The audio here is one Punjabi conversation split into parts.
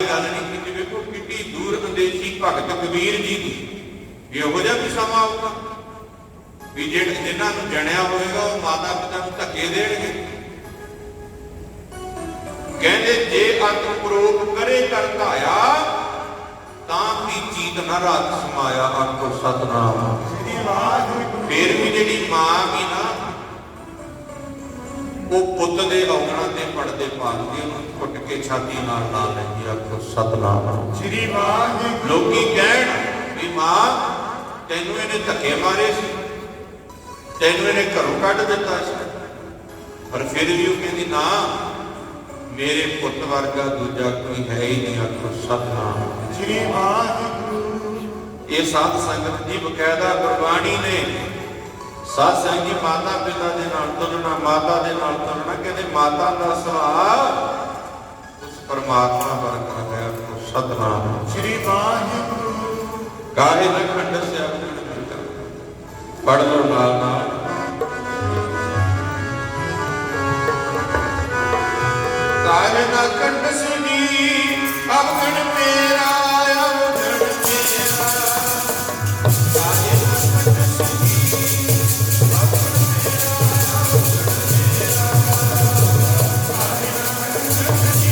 ਗੱਲ ਨਹੀਂ ਕੀਤੀ ਵੇਖੋ ਕਿੰਨੀ ਦੂਰ ਅੰਦੇਸ਼ੀ ਭਗਤ ਕਬੀਰ ਜੀ ਦੀ। ਇਹੋ ਜਿਹਾ ਵੀ ਸਮਾਂ ਆਊਗਾ ਵੀ ਜਿਹੜੇ ਜਿਨ੍ਹਾਂ ਨੂੰ ਜਣਿਆ ਹੋਵੇਗਾ ਉਹ ਮਾਤਾ ਪਿਤਾ ਨੂੰ ਧੱਕੇ ਦੇਣਗੇ। ਕਹਿੰਦੇ ਜੇ ਅੰਤ ਪ੍ਰੋਪ ਕਰੇ ਕਰ ਧਾਇਆ ਤਾਂ ਵੀ ਚੀਤ ਨ ਰਾਤ ਸਮਾਇਆ ਆਖੋ ਸਤਨਾਮ। ਫੇਰ ਵੀ ਜਿਹੜੀ ਮਾਂ ਉਹ ਪੁੱਤ ਦੇ ਔਗਣਾ ਤੇ ਪੜਦੇ ਪਾਲਦੀ ਉਹਨੂੰ ਘੁੱਟ ਕੇ ਛਾਤੀ ਨਾਲ ਲਾ ਲੈਂਦੀ ਆਖੋ ਸਤਨਾਮ ਸ੍ਰੀ ਵਾਹਿਗੁਰੂ। ਲੋਕੀ ਕਹਿਣ ਵੀ ਮਾਂ ਤੈਨੂੰ ਇਹਨੇ ਧੱਕੇ ਮਾਰੇ ਸੀ। ਤੈਨੂੰ ਇਹਨੇ ਘਰੋਂ ਕੱਢ ਦਿੱਤਾ ਸੀ। ਪਰ ਫਿਰ ਵੀ ਉਹ ਕਹਿੰਦੀ ਨਾ ਮੇਰੇ ਪੁੱਤ ਵਰਗਾ ਦੂਜਾ ਕੋਈ ਹੈ ਹੀ ਨਹੀਂ ਆਖੋ ਸਤਨਾਮ। ਸ੍ਰੀ ਵਾਹਿਗੁਰੂ। ਇਹ ਸਾਧ ਸੰਗਤ ਦੀ ਬਕਾਇਦਾ ਗੁਰਬਾਣੀ ਨੇ ਸਾਧ ਸੰਗਤ ਜੀ ਮਾਤਾ ਪਿਤਾ ਦੇ ਨਾਲ ਤੁਲਨਾ ਮਾਤਾ ਦੇ ਨਾਲ ਤੁਲਨਾ ਕਹਿੰਦੇ ਮਾਤਾ ਦਾ ਸੁਭਾਅ ਉਸ ਪਰਮਾਤਮਾ ਵਰਗਾ ਹੈ ਆਖੋ ਸਤਨਾਮ। ਸ੍ਰੀ ਵਾਹਿਗੁਰੂ। ਕਾਹੇ ਨ ਖੰਡ ਸਿਆ ਪੜ ਲੋ ਨਾਲ ਨਾਲ। ਕਾਹੇ ਨ ਖੰਡ ਸੁਨੀ ਅਵਗਣ ਮੇਰਾ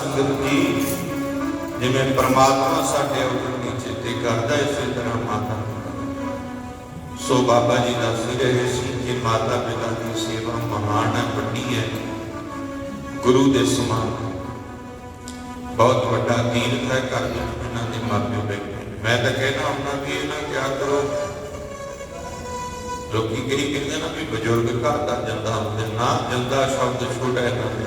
ਸੰਗਤ ਜੀ ਜਿਵੇਂ ਪਰਮਾਤਮਾ ਸਾਡੇ ਉੱਪਰ ਨੀਚੇ ਤੇ ਕਰਦਾ ਇਸੇ ਤਰ੍ਹਾਂ ਮਾਤਾ। ਸੋ ਬਾਬਾ ਜੀ ਦੱਸ ਰਹੇ ਸੀ ਕਿ ਮਾਤਾ ਪਿਤਾ ਦੀ ਸੇਵਾ ਮਹਾਨ ਹੈ, ਵੱਡੀ ਹੈ। ਗੁਰੂ ਦੇ ਸਮਾਨ। ਬਹੁਤ ਵੱਡਾ ਤੀਰਥ ਹੈ ਕਰ ਇਹਨਾਂ ਦੇ ਮਾਪਿਓ ਬੈਠੇ। ਮੈਂ ਤਾਂ ਕਹਿਣਾ ਹੁੰਦਾ ਵੀ ਇਹ ਨਾ ਕਿਆ ਕਰੋ। ਲੋਕੀ ਕਈ ਕਹਿੰਦੇ ਨਾ ਵੀ ਬਜ਼ੁਰਗ ਘਰ ਦਾ ਜਾਂਦਾ ਹੁੰਦੇ, ਨਾ ਜੰਦਾ ਸ਼ਬਦ ਛੋਟਾ ਹੈ ਨਾ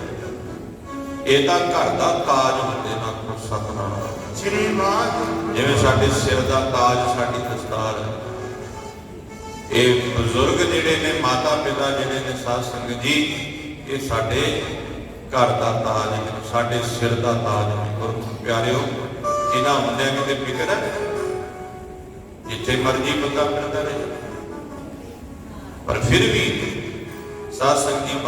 ਇਹ ਤਾਂ ਘਰ ਦਾ ਤਾਜ ਹੁੰਦੇ ਨਾ ਕੋ ਸਤਨਾਮ। ਸ੍ਰੀ ਵਾਹਿਗੁਰੂ ਜਿਵੇਂ ਸਾਡੇ ਸਿਰ ਦਾ ਤਾਜ ਸਾਡੀ ਦਸਤਾਰ ਹੈ। ਇਹ ਬਜ਼ੁਰਗ ਜਿਹੜੇ ਨੇ ਮਾਤਾ ਪਿਤਾ ਜਿਹੜੇ ਨੇ ਸਾਧ ਸੰਗਤ ਜੀ ਇਹ ਸਾਡੇ ਘਰ ਦਾ ਤਾਜ ਸਾਡੇ ਸਿਰ ਦਾ ਤਾਜ ਨੇ ਗੁਰਮੁਖ ਪਿਆਰਿਓ ਇਹਨਾਂ ਹੁੰਦਿਆਂ ਕਿਤੇ ਫਿਕਰ ਹੈ? ਜਿੱਥੇ ਮਰਜ਼ੀ ਬੰਦਾ ਫਿਰਦਾ ਰਹੇ। ਪਰ ਫਿਰ ਵੀ ਸਾਧ ਸੰਗਤ ਜੀ